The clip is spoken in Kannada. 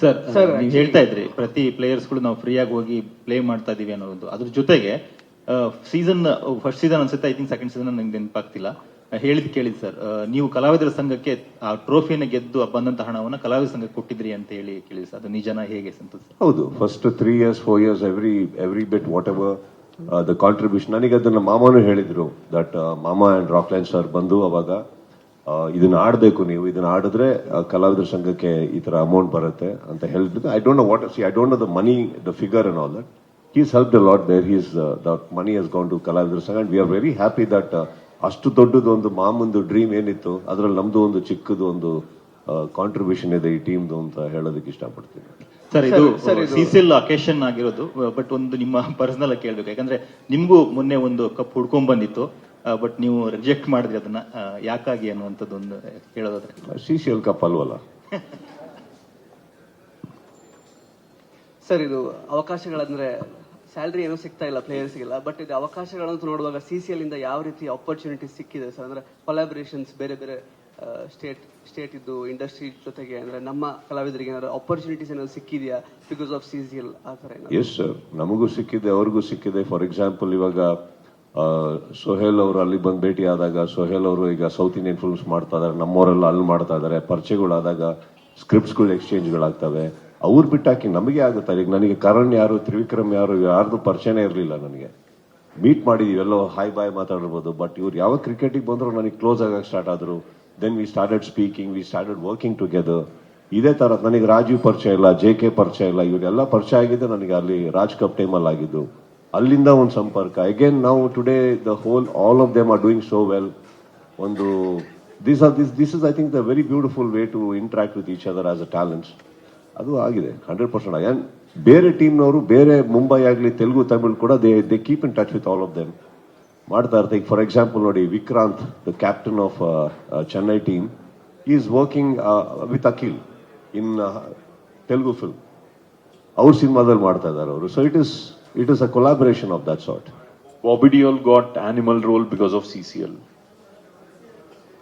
ಸರ್ ಸರ್ ನೀವು ಹೇಳ್ತಾ ಇದ್ರಿ ಪ್ರತಿ ಪ್ಲೇಯರ್ಸ್ಗಳು ನಾವು ಫ್ರೀ ಆಗಿ ಹೋಗಿ ಪ್ಲೇ ಮಾಡ್ತಾ ಇದೀವಿ ಅನ್ನೋದು. ಅದ್ರ ಜೊತೆಗೆ ಸೀಸನ್ ಫಸ್ಟ್ ಸೀಸನ್ ಅನ್ಸುತ್ತೆ ಐ ತಿಂಕ್ ಸೆಕೆಂಡ್ ಸೀಸನ್ ನಂಗೆ ನೆನಪಾಗ್ತಿಲ್ಲ. ಹೇಳಿದ್ ಕೇಳಿದ್ ಸರ್ ನೀವು ಕಲಾವಿದರ ಸಂಘಕ್ಕೆ ಆ ಟ್ರೋಫಿನ ಗೆದ್ದು ಬಂದಂತ ಹಣವನ್ನ ಕಲಾವಿದರ ಸಂಘಕ್ಕೆ ಕೊಟ್ಟಿದ್ರಿ ಅಂತ ಹೇಳಿ ಕೇಳಿದ್ ಸರ್. ಅದು ನಿಜನ ಹೇಗೆ ಸಂತೋಷ ಹೌದು first three years four years every every bit whatever the contribution ನನಗೆ ಅದನ್ನ ಮಾಮನು ಹೇಳಿದ್ರು ದಟ್ ಮಾಮಾ ಅಂಡ್ ರಾಕ್ಲೈನ್ ಸರ್ ಬಂದು ಅವಾಗ ಇದನ್ನ ಆಡಬೇಕು ನೀವು. ಇದನ್ನ ಆಡಿದ್ರೆ ಕಲಾವಿದರ ಸಂಘಕ್ಕೆ ಈ ತರ ಅಮೌಂಟ್ ಬರುತ್ತೆ ಅಂತ ಹೇಳಿದ್ರು. I don't know what see I don't know the money the figure and all that is help the lot there is that money has gone to ಕಲಾವಿದರ ಸಂಘ and we are very happy that ಅಷ್ಟು ದೊಡ್ಡದು ಒಂದು ಮಾಮಂದು ಡ್ರೀಮ್ ಏನಿತ್ತು ಅದರಲ್ಲಿ ನಮ್ದು ಒಂದು ಚಿಕ್ಕದು ಒಂದು ಕಾಂಟ್ರಿಬ್ಯೂಷನ್ ಇದೆ ಈ ಟೀಮ್ದು ಅಂತ ಹೇಳೋದಕ್ಕೆ ಇಷ್ಟಪಡ್ತೀನಿ. ಸರ್ ಇದು ಸರಿ ಸಿ ಇದು- ಅಕೇಶನ್ ಆಗಿರೋದು ಬಟ್ ಒಂದು ನಿಮ್ಮ ಪರ್ಸನಲ್ ಕೇಳ್ಬೇಕು. ಯಾಕಂದ್ರೆ ನಿಮ್ಗೂ ಮೊನ್ನೆ ಒಂದು ಕಪ್ ಹುಡ್ಕೊಂಡ್ ಬಂದಿತ್ತು. ಬಟ್ ನೀವು ರಿಜೆಕ್ಟ್ ಮಾಡಿದ್ರಿ ಅದನ್ನ ಯಾಕಾಗಿ ಅನ್ನುವಂಥದ್ದು ಒಂದು ಹೇಳೋದಾದ್ರೆ. C C L cup ಅಲ್ವಲ್ಲ? Sir ಇದು ಅವಕಾಶಗಳಂದ್ರೆ ಸ್ಯಾಲ್ರಿ ಏನೂ ಸಿಗ್ತಾ ಇಲ್ಲ ಪ್ಲೇಯರ್ಸ್ಗೆಲ್ಲ ಬಟ್ ಇದು ಅವಕಾಶಗಳನ್ನು ನೋಡುವಾಗ ಸಿ ಸಿ ಎಲ್ ಇಂದ ಯಾವ ರೀತಿ ಆಪರ್ಚುನಿಟಿ ಸಿಕ್ಕಿದೆ ಸರ್? ಅಂದ್ರೆ ಕೊಲಾಬರೇಷನ್ಸ್ ಬೇರೆ ಬೇರೆ ಸ್ಟೇಟ್ ಸ್ಟೇಟ್ ಇದ್ದು ಇಂಡಸ್ಟ್ರಿ ಜೊತೆಗೆ ಅಂದ್ರೆ ನಮ್ಮ ಕಲಾವಿದರಿಗೆ ಏನಾದ್ರು ಆಪರ್ಚುನಿಟೀಸ್ ಏನಾದ್ರು ಸಿಕ್ಕಿದೆಯಾ because of C C L ಆ ಥರ ಎಸ್ ಸರ್ ನಮಗೂ ಸಿಕ್ಕಿದೆ ಅವ್ರಿಗೂ ಸಿಕ್ಕಿದೆ. ಫಾರ್ ಎಕ್ಸಾಂಪಲ್ ಇವಾಗ ಸೊಹೇಲ್ ಅವರು ಅಲ್ಲಿ ಬಂದು ಭೇಟಿ ಆದಾಗ ಸೊಹೇಲ್ ಅವರು ಈಗ ಸೌತ್ ಇಂಡಿಯನ್ ಫಿಲ್ಮ್ಸ್ ಮಾಡ್ತಾ ಇದಾರೆ. ನಮ್ಮವರೆಲ್ಲ ಅಲ್ಲಿ ಮಾಡ್ತಾ ಇದ್ದಾರೆ ಪರಿಚಯಗಳಾದಾಗ ಸ್ಕ್ರಿಪ್ಟ್ಸ್ಗಳು ಎಕ್ಸ್ಚೇಂಜ್ಗಳಾಗ್ತವೆ ಅವ್ರು ಬಿಟ್ಟಾಕಿ ನಮಗೆ ಆಗುತ್ತೆ? ಈಗ ನನಗೆ ಕರಣ್ ಯಾರು, ತ್ರಿವಿಕ್ರಮ್ ಯಾರು, ಯಾರ್ದು ಪರಿಚಯನೇ ಇರಲಿಲ್ಲ ನನಗೆ. ಮೀಟ್ ಮಾಡಿದೀವಿ, ಎಲ್ಲೋ ಹಾಯ್ ಬಾಯ್ ಮಾತಾಡಿರ್ಬೋದು ಬಟ್ ಇವ್ರು ಯಾವ ಕ್ರಿಕೆಟಿಗೆ ಬಂದ್ರು ನನಗೆ ಕ್ಲೋಸ್ ಆಗಕ್ಕೆ ಸ್ಟಾರ್ಟ್ ಆದ್ರು. Then we started speaking we started working together ಇದೇ ತರ ನನಗೆ ರಾಜೀವ್ ಪರಿಚಯ ಇಲ್ಲ ಜೆ ಕೆ ಪರಿಚಯ ಇಲ್ಲ. ಇವರೆಲ್ಲ ಪರಿಚಯ ಆಗಿದ್ದು ನನಗೆ ಅಲ್ಲಿ ರಾಜ್ ಕಪ್ ಟೈಮಲ್ಲಿ ಆಗಿದ್ದು ಅಲ್ಲಿಂದ ಒಂದು ಸಂಪರ್ಕ. ಅಗೇನ್ ನಾವು today the whole all of them are doing so well ಒಂದು this are this this is I think the very beautiful way to interact with each other as a talents ಅದು ಆಗಿದೆ ಹಂಡ್ರೆಡ್ ಪರ್ಸೆಂಟ್ ಆ್ಯಂಡ್ ಬೇರೆ ಟೀಮ್ನವರು ಬೇರೆ ಮುಂಬೈ ಆಗಲಿ, ತೆಲುಗು, ತಮಿಳು ಕೂಡ they they keep in touch with all of them ಮಾಡ್ತಾ ಇರ್ತಾರೆ. ಫಾರ್ ಎಕ್ಸಾಂಪಲ್ ನೋಡಿ, Vikrant the captain of Chennai team is working with Akhil in Telugu film ಅವ್ರ ಸಿನಿಮಾದಲ್ಲಿ ಮಾಡ್ತಾ ಇದ್ದಾರೆ ಅವರು. So it is It is a collaboration of that sort. Bobby Deol got animal role because of CCL.